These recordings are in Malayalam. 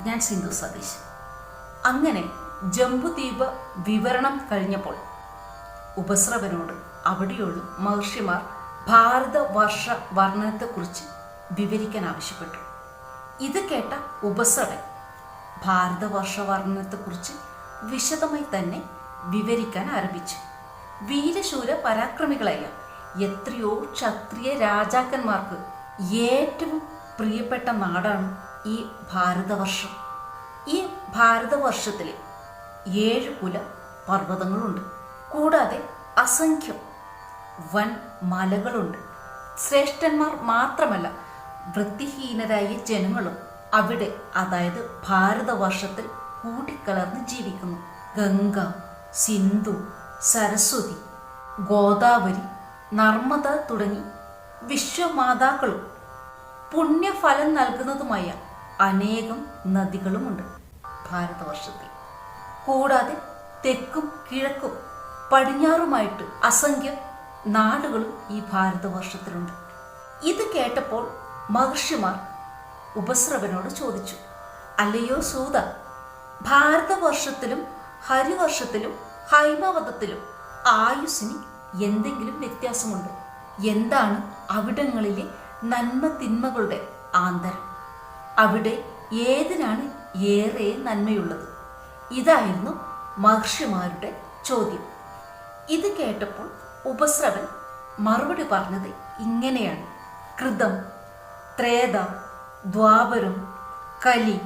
ഞാൻ സിന്ധു സതീശ് അങ്ങനെ ജംബുദ്വീപ് വിവരണം കഴിഞ്ഞപ്പോൾ ഉപസ്രവനോട് അവിടെയുള്ള മഹർഷിമാർ ഭാരതവർഷ വർണനത്തെക്കുറിച്ച് വിവരിക്കാൻ ആവശ്യപ്പെട്ടു. ഇത് കേട്ട ഉപസ്രവൻ ഭാരതവർഷ വർണനത്തെക്കുറിച്ച് വിശദമായി തന്നെ വിവരിക്കാൻ ആരംഭിച്ചു. വീരശൂര പരാക്രമികളായ എത്രയോ ക്ഷത്രിയ രാജാക്കന്മാർക്ക് ഏറ്റവും പ്രിയപ്പെട്ട നാടാണ് ഈ ഭാരതവർഷം. ഈ ഭാരതവർഷത്തിൽ ഏഴ് കുല പർവതങ്ങളുണ്ട്. കൂടാതെ അസംഖ്യം വൻ മലകളുണ്ട്. ശ്രേഷ്ഠന്മാർ മാത്രമല്ല വൃത്തിഹീനരായ ജനങ്ങളും അവിടെ അതായത് ഭാരതവർഷത്തിൽ കൂട്ടിക്കലർന്ന് ജീവിക്കുന്നു. ഗംഗ സിന്ധു സരസ്വതി ഗോദാവരി നർമ്മദ തുടങ്ങി വിശ്വമാതാക്കളും പുണ്യഫലം നൽകുന്നതുമായ അനേകം നദികളുമുണ്ട് ഭാരതവർഷത്തിൽ. കൂടാതെ തെക്കും കിഴക്കും പടിഞ്ഞാറുമായിട്ട് അസംഖ്യം നാടുകളും ഈ ഭാരതവർഷത്തിലുണ്ട്. ഇത് കേട്ടപ്പോൾ മഹർഷിമാർ ഉപസ്രവനോട് ചോദിച്ചു അല്ലയോ സൂത ഭാരതവർഷത്തിലും ഹരിവർഷത്തിലും ഹൈമവതത്തിലും ആയുസ്സിന് എന്തെങ്കിലും വ്യത്യാസമുണ്ട്? എന്താണ് അവിടങ്ങളിലെ നന്മ തിന്മകളുടെ ആന്തരം? അവിടെ ഏതിനാണ് ഏറെ നന്മയുള്ളത്? ഇതായിരുന്നു മഹർഷിമാരുടെ ചോദ്യം. ഇത് കേട്ടപ്പോൾ ഉപസ്രവൻ മറുപടി പറഞ്ഞത് ഇങ്ങനെയാണ്. കൃതം ത്രേത ദ്വാപരം കലി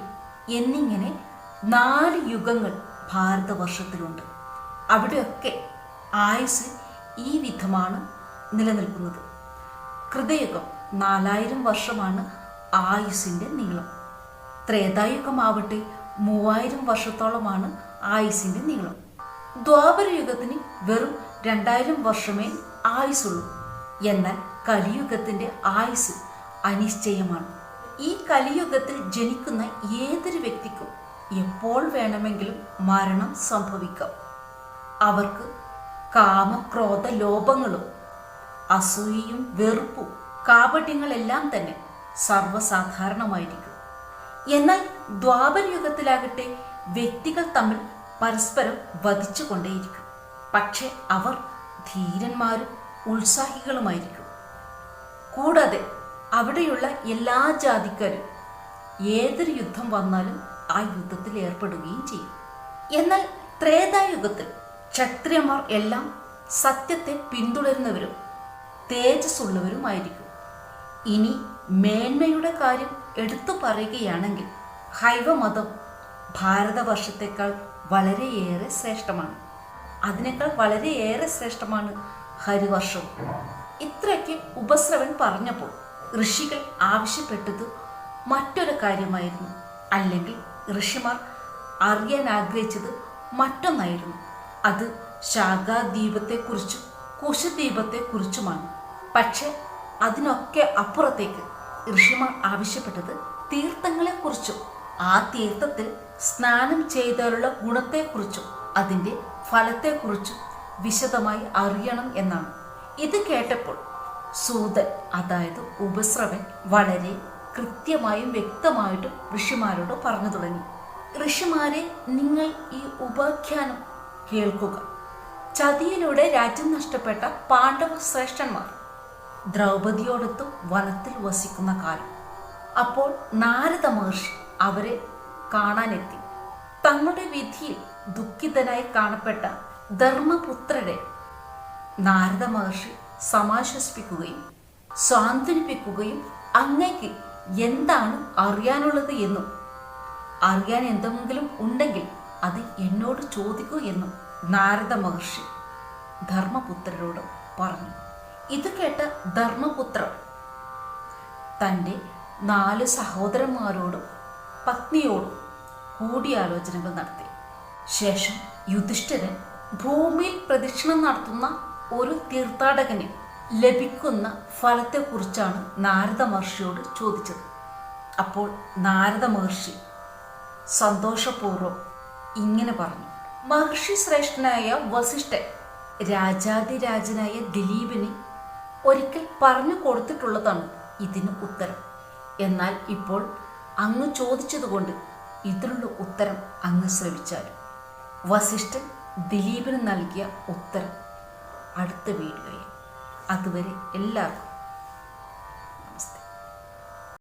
എന്നിങ്ങനെ നാല് യുഗങ്ങൾ ഭാരതവർഷത്തിലുണ്ട്. അവിടെയൊക്കെ ആയുസ് ഈ വിധമാണ് നിലനിൽക്കുന്നത്. കൃതയുഗം നാലായിരം വർഷമാണ് ആയുസിന്റെ നീളം. ത്രേതായുഗമാവട്ടെ മൂവായിരം വർഷത്തോളമാണ് ആയുസിന്റെ നീളം. ദ്വാപരയുഗത്തിന് വെറും രണ്ടായിരം വർഷമേ ആയുസുള്ളൂ. എന്നാൽ കലിയുഗത്തിന്റെ ആയുസ് അനിശ്ചയമാണ്. ഈ കലിയുഗത്തിൽ ജനിക്കുന്ന ഏതൊരു വ്യക്തിക്കും എപ്പോൾ വേണമെങ്കിലും മരണം സംഭവിക്കാം. അവർക്ക് കാമക്രോധ ലോപങ്ങളും അസൂയയും വെറുപ്പും കാപട്യങ്ങളെല്ലാം തന്നെ സർവസാധാരണമായിരിക്കും. എന്നാൽ ദ്വാപരയുഗത്തിലാകട്ടെ വ്യക്തികൾ തമ്മിൽ പരസ്പരം വധിച്ചുകൊണ്ടേയിരിക്കും. പക്ഷെ അവർ ധീരന്മാരും ഉത്സാഹികളുമായിരിക്കും. കൂടാതെ അവിടെയുള്ള എല്ലാ ജാതിക്കാരും ഏതൊരു യുദ്ധം വന്നാലും ആ യുദ്ധത്തിൽ ഏർപ്പെടുകയും ചെയ്യും. എന്നാൽ ത്രേതായുഗത്തിൽ ക്ഷത്രിയന്മാർ എല്ലാം സത്യത്തെ പിന്തുടരുന്നവരും തേജസ്സുള്ളവരുമായിരിക്കും. ഇനി മേന്മയുടെ കാര്യം എടുത്തു പറയുകയാണെങ്കിൽ ഹൈവമതം ഭാരതവർഷത്തേക്കാൾ വളരെയേറെ ശ്രേഷ്ഠമാണ്. അതിനേക്കാൾ വളരെയേറെ ശ്രേഷ്ഠമാണ് ഹരിവർഷവും. ഇത്രയ്ക്ക് ഉപസ്രവൻ പറഞ്ഞപ്പോൾ ഋഷികൾ ആവശ്യപ്പെട്ടത് മറ്റൊരു കാര്യമായിരുന്നു. അല്ലെങ്കിൽ ഋഷിമാർ അറിയാൻ ആഗ്രഹിച്ചത് മറ്റൊന്നായിരുന്നു. അത് ശാഖാദ്വീപത്തെക്കുറിച്ചും കുശദ്വീപത്തെക്കുറിച്ചുമാണ് പക്ഷെ അതിനൊക്കെ അപ്പുറത്തേക്ക് ഋഷിമാർ ആവശ്യപ്പെട്ടത് തീർത്ഥങ്ങളെക്കുറിച്ചും ആ തീർത്ഥത്തിൽ സ്നാനം ചെയ്താലുള്ള ഗുണത്തെക്കുറിച്ചും അതിന്റെ ഫലത്തെക്കുറിച്ചും വിശദമായി അറിയണം എന്നാണ്. ഇത് കേട്ടപ്പോൾ സൂതൻ അതായത് ഉപസ്രവൻ വളരെ കൃത്യമായും വ്യക്തമായിട്ടും ഋഷിമാരോട് പറഞ്ഞു തുടങ്ങി. ഋഷിമാരെ നിങ്ങൾ ഈ ഉപാഖ്യാനം കേൾക്കുക. ചതിയിലൂടെ രാജ്യം നഷ്ടപ്പെട്ട പാണ്ഡവ ശ്രേഷ്ഠന്മാർ ദ്രൗപദിയോടൊത്ത് വനത്തിൽ വസിക്കുന്ന കാലം. അപ്പോൾ നാരദ മഹർഷി അവരെ കാണാനെത്തി. തങ്ങളുടെ വിധിയിൽ ദുഃഖിതനായി കാണപ്പെട്ട ധർമ്മപുത്രരെ നാരദ മഹർഷി സമാശ്വസിപ്പിക്കുകയും സ്വാന്തനിപ്പിക്കുകയും അങ്ങേക്ക് എന്താണ് അറിയാനുള്ളത് എന്നും അറിയാൻ എന്തെങ്കിലും ഉണ്ടെങ്കിൽ അത് എന്നോട് ചോദിക്കൂ എന്നും നാരദ മഹർഷി ധർമ്മപുത്രരോട് പറഞ്ഞു. ഇത് കേട്ട ധർമ്മപുത്രൻ തന്റെ നാല് സഹോദരന്മാരോടും പത്നിയോടും കൂടിയാലോചനകൾ നടത്തി. ശേഷം യുധിഷ്ഠിരൻ ഭൂമിയിൽ പ്രദക്ഷിണം നടത്തുന്ന ഒരു തീർത്ഥാടകന് ലഭിക്കുന്ന ഫലത്തെക്കുറിച്ചാണ് നാരദ മഹർഷിയോട് ചോദിച്ചത്. അപ്പോൾ നാരദ മഹർഷി സന്തോഷപൂർവം ഇങ്ങനെ പറഞ്ഞു. മഹർഷി ശ്രേഷ്ഠനായ വസിഷ്ഠൻ രാജാതിരാജനായ ദിലീപിന് ഒരിക്കൽ പറഞ്ഞു കൊടുത്തിട്ടുള്ളതാണ് ഇതിന് ഉത്തരം. എന്നാൽ ഇപ്പോൾ അങ്ങ് ചോദിച്ചതുകൊണ്ട് ഇതിനുള്ള ഉത്തരം അങ്ങ് ശ്രവിച്ചാലും. വസിഷ്ഠൻ ദിലീപിന് നൽകിയ ഉത്തരം അടുത്ത വീഡിയോയിൽ. അതുവരെ എല്ലാവർക്കും